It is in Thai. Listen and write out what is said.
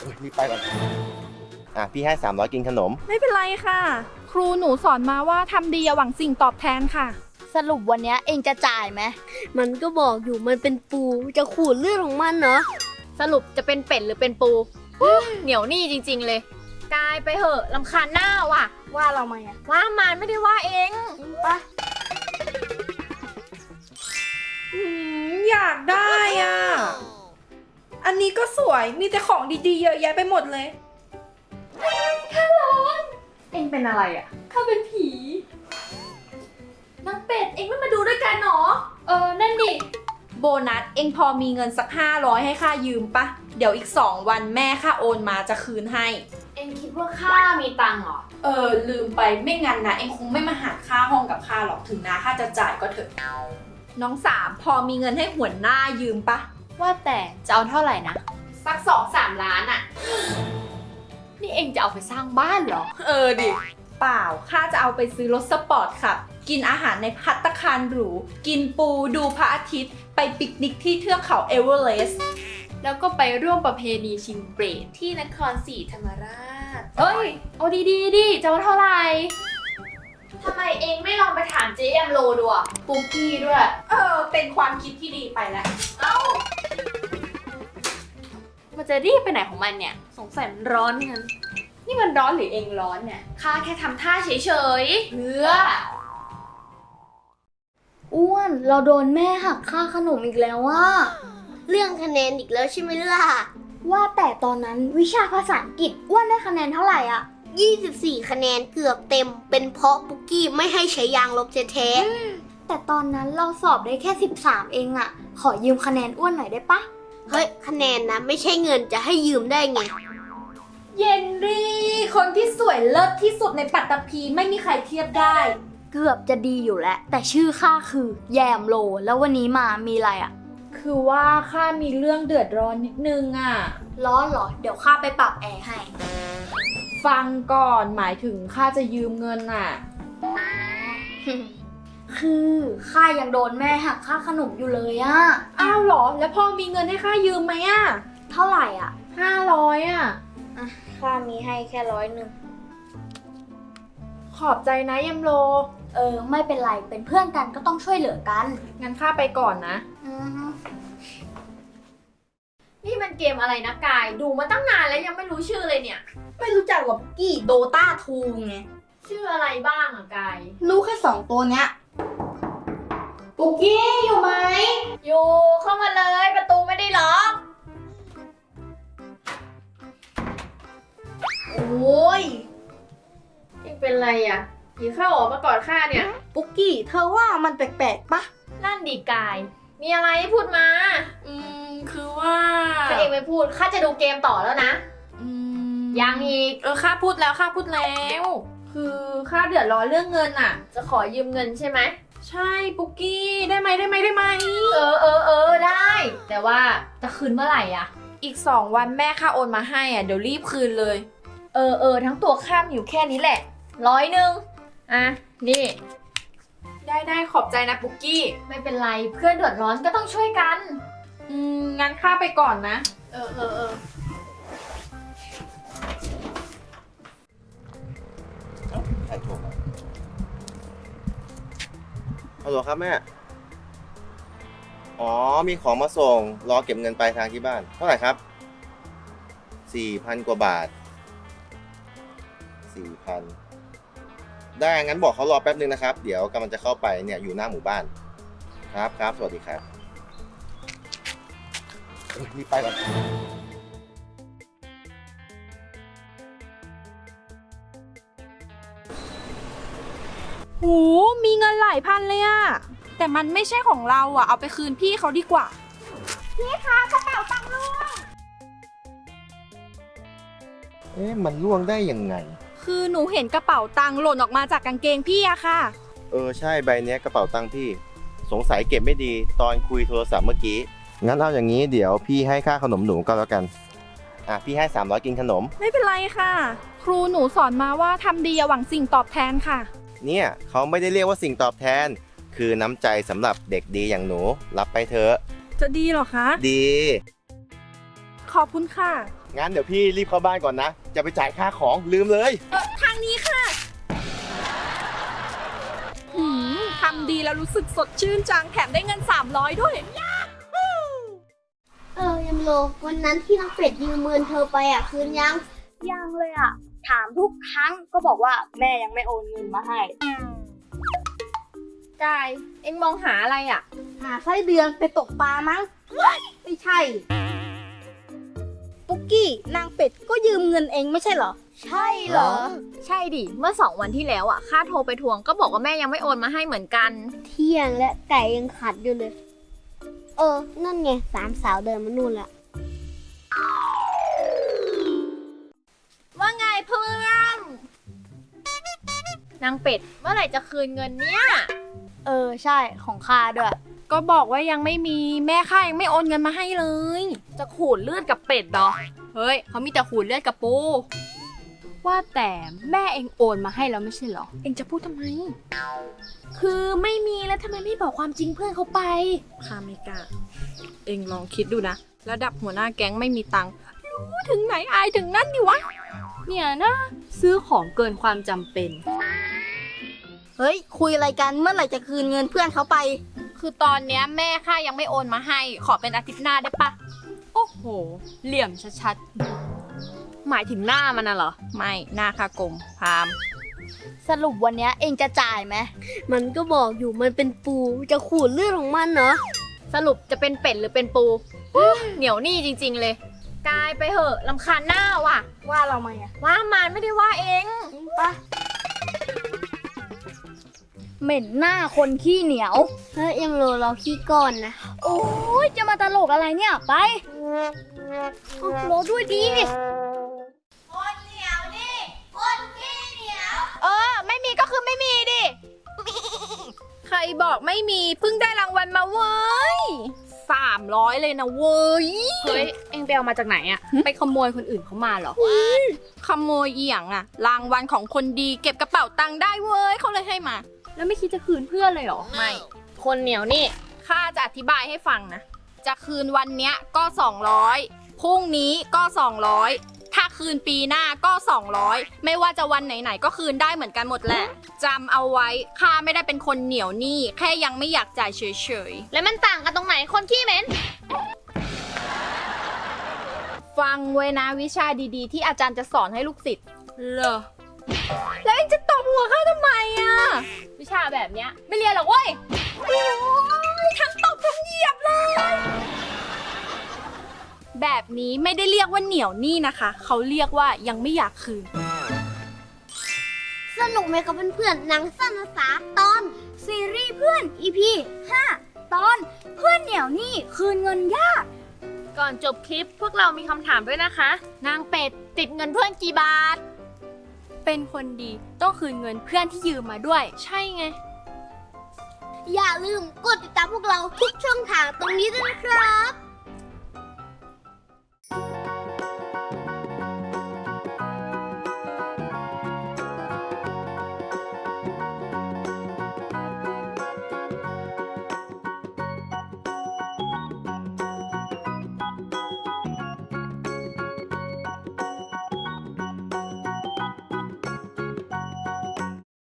เอ้ยรีบไปก่อน อะ พี่ให้ 300 กินขนม ไม่เป็นไรค่ะ ครูหนูสอนมาว่าทำดีอย่าหวังสิ่งตอบแทนค่ะ สรุปวันเนี้ยเองจะจ่ายไหมมันก็บอกอยู่มันเป็นปูจะขูดเลือดของมันเหรอสรุปจะเป็นเป็ดหรือเป็นปูอู้เหนียวหนี่จริง ๆ เลย กายไปเหอะลำคาญหน้าว่ะ ว่าเราไหมอะว่ามันไม่ได้ว่าเองอืมอยากได้อะ อันนี้ก็สวย มีแต่ของดีๆ เยอะแยะไปหมดเลยเองเป็นอะไรอะ ข้าเป็นผีนางเป็ด เองไม่มาดูด้วยกันหรอ เออ นั่นดิ โบนัส เองพอมีเงินสัก 500 ให้ข้ายืมปะ เดี๋ยวอีก 2 วันแม่ข้าโอนมาจะคืนให้ เองคิดว่าข้ามีตังค์เหรอ เออ ลืมไปไม่งั้นนะ เองคงไม่มาหาค่าห้องกับข้าหรอกถึงนะข้าจะจ่ายก็เถอะ น้องสามพอมีเงินให้หัวหน้ายืมปะ ว่าแต่จะเอาเท่าไหร่นะ สักสองสามล้านอะนี่เองจะเอาไปสร้างบ้านเหรอ เออดิ เปล่า ข้าจะเอาไปซื้อรถสปอร์ตค่ะ กินอาหารในพัตตาคารหรู กินปูดูพระอาทิตย์ ไปปิกนิกที่เทือกเขาเอเวอเรสต์แล้วก็ไปร่วมประเพณีชิงเปรตที่นครศรีธรรมราช เอ้ย เอาดีๆดิจะเอาเท่าไหร่ ทำไมเองไม่ลองไปถามเจ๊แอมโลดูอะปุ๊กกี้ด้วย เออ เป็นความคิดที่ดีไปแล้ว มันจะรีบไปไหนของมันเนี่ย สงสัยมันร้อนงั้น นี่มันร้อนหรือเองร้อนเนี่ยข้าแค่ทำท่าเฉยๆเพื่ออ้วน เราโดนแม่หักค่าขนมอีกแล้วว่า เรื่องคะแนนอีกแล้วใช่ไหมล่ะ ว่าแต่ตอนนั้นวิชาภาษาอังกฤษอ้วนได้คะแนนเท่าไหร่อะ24 คะแนนเกือบเต็ม เป็นเพราะปุกกี้ไม่ให้ใช้ยางลบแท้แต่ตอนนั้นเราสอบได้แค่ 13 เองอะขอยืมคะแนนอ้วนหน่อยได้ปะๆ เฮ้ยคะแนนนะ ไม่ใช่เงินจะให้ยืมได้ไง เยนรี่ คนที่สวยเลิศที่สุดในปัตตภีไม่มีใครเทียบได้ เกือบจะดีอยู่แล้ว แต่ชื่อข้าคือแยมโล แล้ววันนี้มามีอะไรอะคือว่าข้ามีเรื่องเดือดร้อนนิดนึงอะ ร้อนเหรอ เดี๋ยวข้าไปปรับแอร์ให้ ฟังก่อนหมายถึงข้าจะยืมเงินอะ คือข้ายังโดนแม่หักค่าขนมอยู่เลยอะอ้าวเหรอ แล้วพ่อมีเงินให้ข้ายืมไหมอะเท่าไหร่อะห้าร้อยอะข้ามีให้แค่ร้อยหนึ่งขอบใจนะยมโล เออ ไม่เป็นไรเป็นเพื่อนกันก็ต้องช่วยเหลือกัน งั้นข้าไปก่อนนะ อือฮึนี่มันเกมอะไรนะกาย ดูมาตั้งนานแล้วยังไม่รู้ชื่อเลยเนี่ย ไม่รู้จักหรอกกี่โดตาทูไง ชื่ออะไรบ้างอะกาย รู้แค่สองตัวเนี้ย ปุกกี้อยู่ไหม อยู่เข้ามาเลยประตูไม่ได้ล็อกโอ้ยเองเป็นไรอะผีเข้าออกมากอดข้าเนี่ย ปุกกี้เธอว่ามันแปลกๆปะนั่นดีกาย มีอะไรให้พูดมาอืมคือว่าถ้าเองไม่พูดข้าจะดูเกมต่อแล้วนะ อืมยังอีก เออข้าพูดแล้วข้าพูดแล้ว คือข้าเดือดร้อนเรื่องเงินอะ จะขอยืมเงินใช่ไหม ใช่ปุกกี้ได้ไหมได้ไหมได้ไหมเออเออเออได้ แต่ว่าจะคืนเมื่อไหร่อะอีกสองวันแม่ข้าโอนมาให้อะเดี๋ยวรีบคืนเลย เออเออทั้งตัวข้ามอยู่แค่นี้แหละร้อยหนึ่งอะนี่ ได้ได้ขอบใจนะปุกกี้ไม่เป็นไรเพื่อนเดือดร้อนก็ต้องช่วยกัน อืมงั้นข้าไปก่อนนะ เออเออเออ ฮัลโหลครับแม่ อ๋อ มีของมาส่ง รอเก็บเงินปลายทางที่บ้าน เท่าไหร่ครับ สี่พันกว่าบาท สี่พัน ได้งั้นบอกเขารอแป๊บนึงนะครับ เดี๋ยวกำลังจะเข้าไปเนี่ยอยู่หน้าหมู่บ้าน ครับครับ สวัสดีครับ รีบไปก่อน หูมีเงินหลายพันเลยอะแต่มันไม่ใช่ของเราอะเอาไปคืนพี่เขาดีกว่าเอ๊ะมันล่วงได้ยังไง คือหนูเห็นกระเป๋าตังค์หล่นออกมาจากกางเกงพี่อะค่ะ เออใช่ใบเนี้ยกระเป๋าตังค์พี่ สงสัยเก็บไม่ดีตอนคุยโทรศัพท์เมื่อกี้ งั้นเอาอย่างนี้เดี๋ยวพี่ให้ค่าขนมหนูก็แล้วกัน อะพี่ให้ 300 กินขนม ไม่เป็นไรค่ะ ครูหนูสอนมาว่าทำดีอย่าหวังสิ่งตอบแทนค่ะ เนี่ยเขาไม่ได้เรียกว่าสิ่งตอบแทน คือน้ำใจสำหรับเด็กดีอย่างหนู รับไปเถอะจะดีเหรอคะ ดี ขอบคุณค่ะ งั้นเดี๋ยวพี่รีบเข้าบ้านก่อนนะ จะไปจ่ายค่าของลืมเลยทางนี้ค่ะหืมทำดีแล้วรู้สึกสดชื่นจังแถมได้เงิน 300 ด้วย เออยำโลวันนั้นที่น้องเป็ดยืมเงินเธอไปอะคืนยัง ยังเลยอะ ถามทุกครั้งก็บอกว่าแม่ยังไม่โอนเงินมาให้ กาย เอ็งมองหาอะไรอะ หาไส้เดือนไปตกปลามั้งไม่ใช่ ปุกกี้นางเป็ดก็ยืมเงินเองไม่ใช่เหรอ ใช่เหรอ ใช่ดิ เมื่อสองวันที่แล้วอะค่าโทรไปทวงก็บอกว่าแม่ยังไม่โอนมาให้เหมือนกัน เที่ยงและไก่ยังขัดอยู่เลย เออ นั่นไงสามสาวเดินมานู่นละ นางเป็ด เมื่อไหร่จะคืนเงินเนี่ย เออใช่ของข้าด้วย ก็บอกว่ายังไม่มีแม่ข้ายังไม่โอนเงินมาให้เลย จะขูดเลือดกับเป็ดเหรอ เฮ้ยเขามีแต่ขูดเลือดกับปู ว่าแต่แม่เองโอนมาให้แล้วไม่ใช่เหรอ เองจะพูดทำไม คือไม่มีแล้วทำไมไม่บอกความจริงเพื่อนเขาไป ข้าไม่กล้าเองลองคิดดูนะ ระดับหัวหน้าแก๊งไม่มีตังค์รู้ถึงไหนอายถึงนั่นดิวะ เนี่ยนะ ซื้อของเกินความจำเป็น เฮ้ย คุยอะไรกันเมื่อไหร่จะคืนเงินเพื่อนเขาไป คือตอนเนี้ยแม่ข้ายังไม่โอนมาให้ ขอเป็นอาทิตย์หน้าได้ปะโอ้โห เหลี่ยมชัดๆ หมายถึงหน้ามันน่ะเหรอ ไม่หน้าข้ากลมพาม สรุปวันเนี้ยเองจะจ่ายไหมมันก็บอกอยู่มันเป็นปูจะขูดเลือดของมันเหรอสรุปจะเป็นเป็ดหรือเป็นปู เหนียวหนี่จริง ๆ เลย กายไปเหอะลำคาญหน้าว่ะ ว่าเราไหมอะว่ามันไม่ได้ว่าเอง เหม็นหน้าคนขี้เหนียว เฮ้ยยำโลเราขี้ก้อนนะ โอ้ยจะมาตลกอะไรเนี่ยไปเอารถด้วยดีเออ ไม่มีก็คือไม่มีดิ ใครบอกไม่มีเพิ่งได้รางวัลมาเว้ยสามร้อยเลยนะเว้ย เฮ้ย เองไปเอามาจากไหนอะไปขโมยคนอื่นเขามาเหรอ ขโมยเอียงอะรางวัลของคนดีเก็บกระเป๋าตังค์ได้เว้ยเขาเลยให้มา แล้วไม่คิดจะคืนเพื่อนเลยเหรอ ไม่ คนเหนียวนี่ ข้าจะอธิบายให้ฟังนะ จะคืนวันเนี้ยก็ 200พรุ่งนี้ก็ 200 ถ้าคืนปีหน้าก็ 200 ไม่ว่าจะวันไหนๆก็คืนได้เหมือนกันหมดแหละจำเอาไว้ข้าไม่ได้เป็นคนเหนียวหนี้แค่ยังไม่อยากจ่ายเฉยแล้วมันต่างกันตรงไหนคนขี้เหม็น ๆ ฟังไว้นะวิชาดีๆ ที่อาจารย์จะสอนให้ลูกศิษย์เหรอแล้วเองจะตบ หัวข้าทำไมอะวิชาแบบเนี้ย ไม่เรียนหรอกเว้ย โอ้ยทั้งตบทั้งเหยียบเลย แบบนี้ไม่ได้เรียกว่าเหนียวหนี้นะคะ เขาเรียกว่ายังไม่อยากคืน สนุกไหมครับเพื่อนๆหนังสั้นภาษาตอน ซีรีส์เพื่อน EP 5 ตอนเพื่อนเหนียวหนี่คืนเงินยาก ก่อนจบคลิปพวกเรามีคำถามด้วยนะคะ นางเป็ดติดเงินเพื่อนกี่บาท เป็นคนดีต้องคืนเงินเพื่อนที่ยืมมาด้วย ใช่ไง อย่าลืมกดติดตามพวกเราทุกช่องทางตรงนี้ด้วยนะครับ